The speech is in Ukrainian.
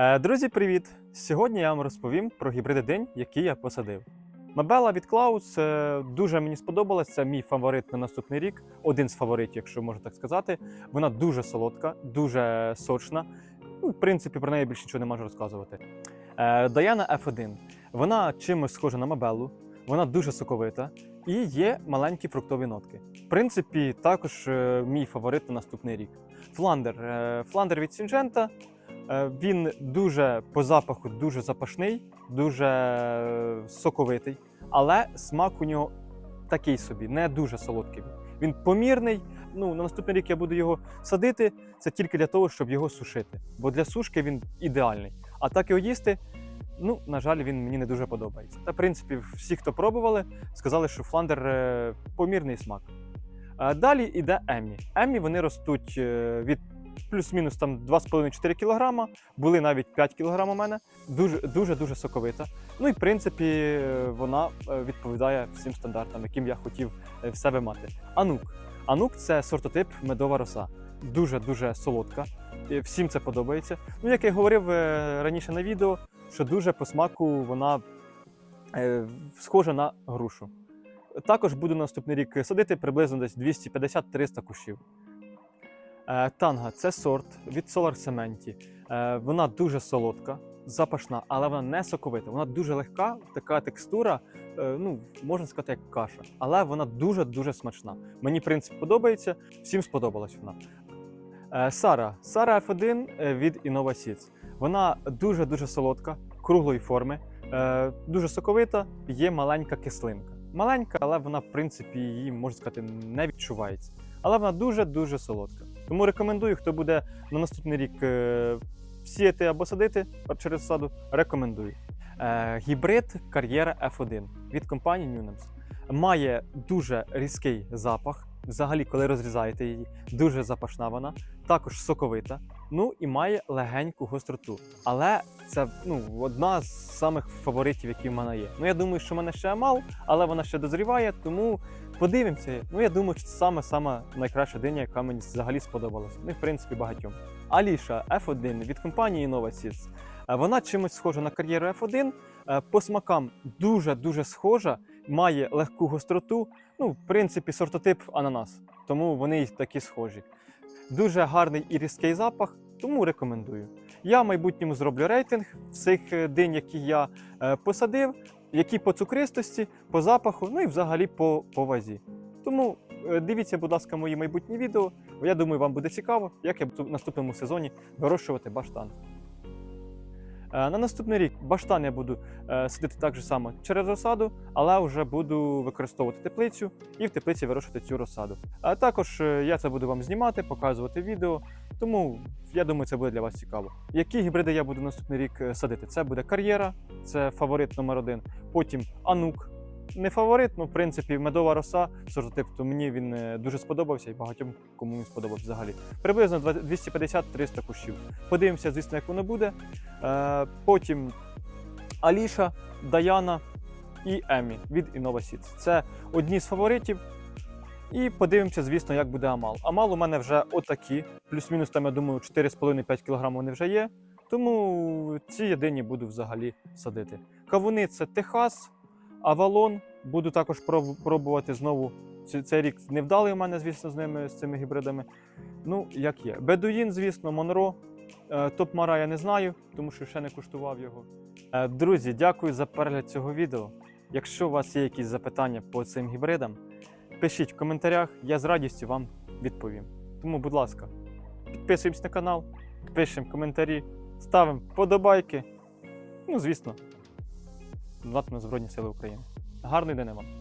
Е, Друзі, привіт! Сьогодні я вам розповім про гібриди день, який я посадив. Мабела від Клаус е, дуже мені сподобалась. Це мій фаворит на наступний рік, один з фаворитів, якщо можна так сказати. Вона дуже солодка, дуже сочна. Ну, в принципі, про неї більше нічого не можу розказувати. Е, Даяна F1. Вона чимось схожа на Мабелу, вона дуже соковита і є маленькі фруктові нотки. В принципі, також мій фаворит на наступний рік. Фландер. Фландер від Сінджента. Е, Він дуже по запаху дуже запашний, дуже е, соковитий, але смак у нього такий собі, не дуже солодкий. Він помірний. Ну, на наступний рік я буду його садити. Це тільки для того, щоб його сушити. Бо для сушки він ідеальний. А так його їсти, ну, на жаль, він мені не дуже подобається. Та, в принципі, всі, хто пробували, сказали, що фландер е, помірний смак. Далі йде Еммі. Еммі вони ростуть від плюс-мінус там 2,5-4 кг, були навіть 5 кг у мене. Дуже дуже дуже соковита. Ну і в принципі е, вона е, відповідає всім стандартам, яким я хотів е, в себе мати. Анук. Анук це сортотип медова роса. Дуже дуже солодка. Всім це подобається. Ну, як я говорив раніше на відео, що дуже по смаку вона схожа на грушу. Також буду наступний рік садити приблизно десь 250-300 кущів. Е, Танга це сорт від Solar Cement. Е, Вона дуже солодка, запашна, але вона не соковита. Вона дуже легка, така текстура, е, ну, можна сказати, як каша. Але вона дуже-дуже смачна. Мені принцип подобається, всім сподобалась вона. Сара. Сара F1 е, від Innova Seeds. Вона дуже-дуже солодка, круглої форми, дуже соковита, є маленька кислинка. Маленька, але вона, в принципі, її, можна сказати, не відчувається. Але вона дуже-дуже солодка. Тому рекомендую, хто буде на наступний рік е, сіяти або садити через саду, рекомендую. Е, гібрид кар'єра F1 від компанії Newlands. Має дуже різкий запах. Взагалі, коли розрізаєте її, дуже запашна вона, також соковита. Ну і має легеньку гостроту. Але це ну, одна з самих фаворитів, які в мене є. Ну я думаю, що в мене ще мал, але вона ще дозріває, тому подивимося. Ну я думаю, що це саме саме найкраща диня, яка мені взагалі сподобалася. Ну в принципі багатьом. Аліша F1 від компанії Innova Seeds. Е, Вона чимось схожа на кар'єру F1. е, По смакам дуже дуже схожа, має легку гостроту. Ну, в принципі, сортотип ананас, тому вони такі схожі. Дуже гарний і різкий запах, тому рекомендую. Я в майбутньому зроблю рейтинг цих день, динь, які я е, посадив, які по цукристості, по запаху, ну і взагалі по, по вазі. Тому е, дивіться, будь ласка, мої майбутні відео. Я думаю, вам буде цікаво, як я в наступному сезоні вирощувати баштан. Е, На наступний рік баштан я буду е, садити так же само через розсаду, але вже буду використовувати теплицю і в теплиці вирощувати цю розсаду. А також е, я це буду вам знімати, показувати відео, тому я думаю, це буде для вас цікаво. Які гібриди я буду наступний рік садити? Це буде кар'єра, це фаворит номер один. Потім анук. Не фаворит, ну в принципі, медова роса, сортотип, то мені він е, дуже сподобався і багатьом кому він сподобався взагалі. Приблизно 250-300 кущів. Подивимося, звісно, як воно буде. Е, потім Аліша, Даяна і Емі від Innova Seeds. Це одні з фаворитів. І подивимося, звісно, як буде Амал. Амал у мене вже отакі. Плюс-мінус, там, я думаю, 4,5-5 кг вони вже є. Тому ці єдині буду взагалі садити. Кавуни це Техас, Авалон. Буду також пробувати знову. Цей рік невдалий у мене, звісно, з ними, з цими гібридами. Ну, як є. Бедуїн, звісно, Монро. Е, Топ-мара я не знаю, тому що ще не куштував його. Е, Друзі, дякую за перегляд цього відео. Якщо у вас є якісь запитання по цим гібридам, пишіть в коментарях, я з радістю вам відповім. Тому, будь ласка, підписуємось на канал, пишемо коментарі, ставимо вподобайки. Ну, звісно, донатимо на Збройні Сили України. Гарний день вам!